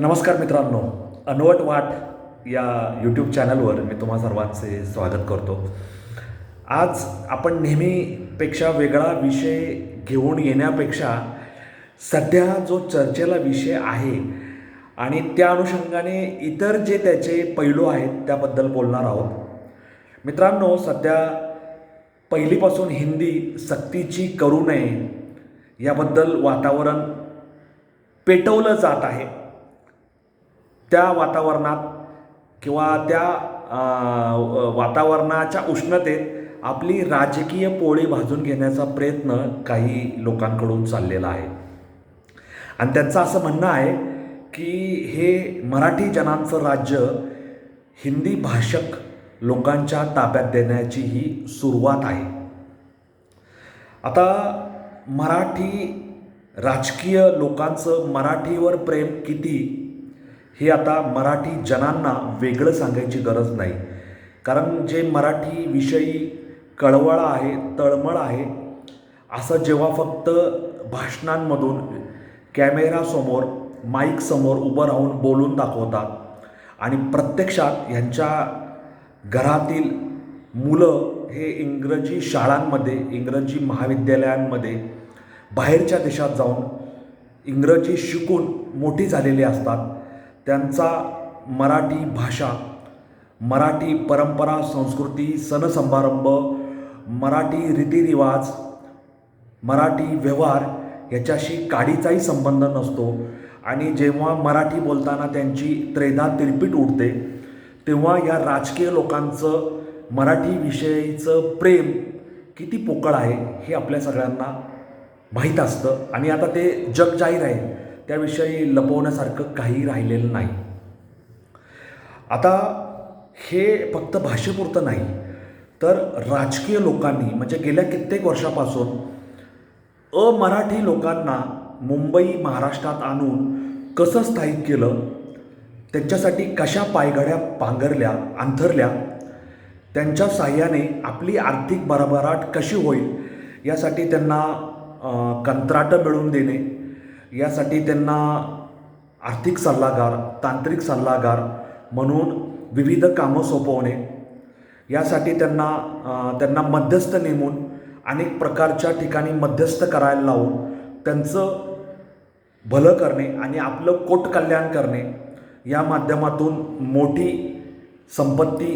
नमस्कार मित्रांनो अनवट वाट या यूट्यूब चॅनलवर मी तुम्हा सर्वांचे स्वागत करतो. आज आपण नेहमीपेक्षा वेगळा विषय घेऊन येण्यापेक्षा सध्या जो चर्चेला विषय आहे आणि त्या अनुषंगाने इतर जे त्याचे पैलू आहेत त्याबद्दल बोलणार आहोत. मित्रांनो सध्या पहिलीपासून हिंदी सक्तीची करू नये याबद्दल वातावरण पेटवलं जात आहे. त्या वातावरणात किंवा त्या वातावरणाच्या उष्णतेत आपली राजकीय पोळी भाजून घेण्याचा प्रयत्न काही लोकांकडून चाललेला आहे. आणि त्यांचं असं म्हणणं आहे की हे मराठी जनांचं राज्य हिंदी भाषक लोकांच्या ताब्यात देण्याची ही सुरुवात आहे. आता मराठी राजकीय लोकांचं मराठीवर प्रेम किती हे आता मराठी जनांना वेगळं सांगायची गरज नाही. कारण जे मराठी विषयी कळवळ आहे तळमळ आहे असं जेव्हा फक्त भाषणांमधून कॅमेरासमोर माईकसमोर उभं राहून बोलून दाखवतात आणि प्रत्यक्षात ह्यांच्या घरातील मुलं हे इंग्रजी शाळांमध्ये इंग्रजी महाविद्यालयांमध्ये बाहेरच्या देशात जाऊन इंग्रजी शिकून मोठी झालेली असतात. त्यांचा मराठी भाषा मराठी परंपरा संस्कृती सणसमारंभ मराठी रीतिरिवाज मराठी व्यवहार याच्याशी काडीचाही संबंध नसतो. आणि जेव्हा मराठी बोलताना त्यांची त्रेधा तिरपीट उडते तेव्हा या राजकीय लोकांचं मराठीविषयीचं प्रेम किती पोकळ आहे हे आपल्या सगळ्यांना माहीत असतं. आणि आता ते जग जाहीर आहे. त्याविषयी लपवण्यासारखं काही राहिलेलं नाही. आता हे फक्त भाषेपुरतं नाही तर राजकीय लोकांनी म्हणजे गेल्या कित्येक वर्षापासून अमराठी लोकांना मुंबई महाराष्ट्रात आणून कसं स्थायिक केलं त्यांच्यासाठी कशा पायघड्या पांघरल्या अंथरल्या त्यांच्या साह्याने आपली आर्थिक भरभराट कशी होईल यासाठी त्यांना कंत्राटं मिळवून देणे यासाठी त्यांना आर्थिक सल्लागार तांत्रिक सल्लागार म्हणून विविध कामं सोपवणे. यासाठी त्यांना त्यांना मध्यस्थ नेमून अनेक प्रकारच्या ठिकाणी मध्यस्थ करायला लावून त्यांचं भलं करणे आणि आपलं कोट कल्याण करणे. या माध्यमातून मोठी संपत्ती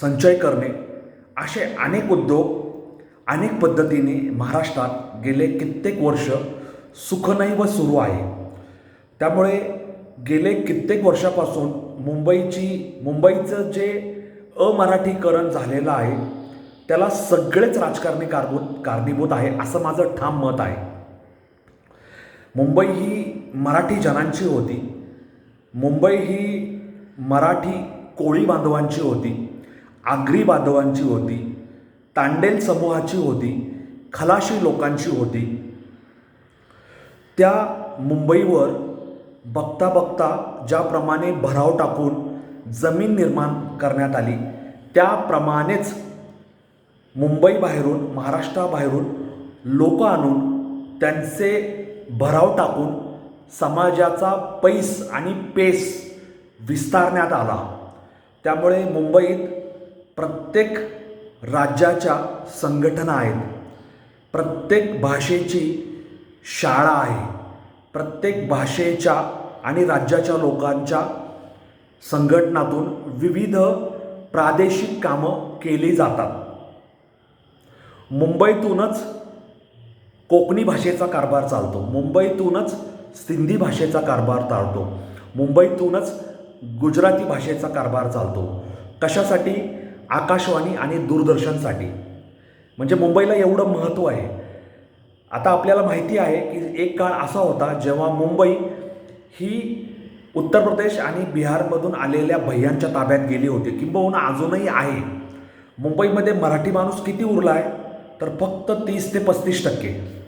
संचय करणे. असे अनेक उद्योग अनेक पद्धतीने महाराष्ट्रात गेले कित्येक वर्ष सुखनैव सुरू आहे. त्यामुळे गेले कित्येक वर्षापासून मुंबईची मुंबईचं जे अमराठीकरण झालेलं आहे त्याला सगळेच राजकारणी कारभूत कारणीभूत आहे असं माझं ठाम मत आहे. मुंबई ही मराठी जनांची होती. मुंबई ही मराठी कोळी बांधवांची होती आगरी बांधवांची होती तांडेल समूहाची होती खलाशी लोकांची होती त्या मुंबईवर बघता बघता ज्याप्रमाणे भराव टाकून जमीन निर्माण करण्यात आली त्याप्रमाणेच मुंबईबाहेरून महाराष्ट्राबाहेरून लोक आणून त्यांचे भराव टाकून समाजाचा पैस आणि पेस विस्तारण्यात आला. त्यामुळे मुंबईत प्रत्येक राज्याच्या संघटना आहेत प्रत्येक भाषेची शाळा आहे. प्रत्येक भाषेच्या आणि राज्याच्या लोकांच्या संघटनातून विविध प्रादेशिक कामं केली जातात. मुंबईतूनच कोकणी भाषेचा कारभार चालतो. मुंबईतूनच सिंधी भाषेचा कारभार चालतो. मुंबईतूनच गुजराती भाषेचा कारभार चालतो. कशासाठी? आकाशवाणी आणि दूरदर्शनसाठी. म्हणजे मुंबईला एवढं महत्त्व आहे. आता आपल्याला माहिती आहे की एक काळ असा होता जेव्हा मुंबई ही उत्तर प्रदेश आणि बिहारमधून आलेल्या भैयांच्या ताब्यात गेली होती. किंबहुना अजूनही आहे. मुंबईमध्ये मराठी माणूस किती उरला आहे तर फक्त तीस ते पस्तीस टक्के.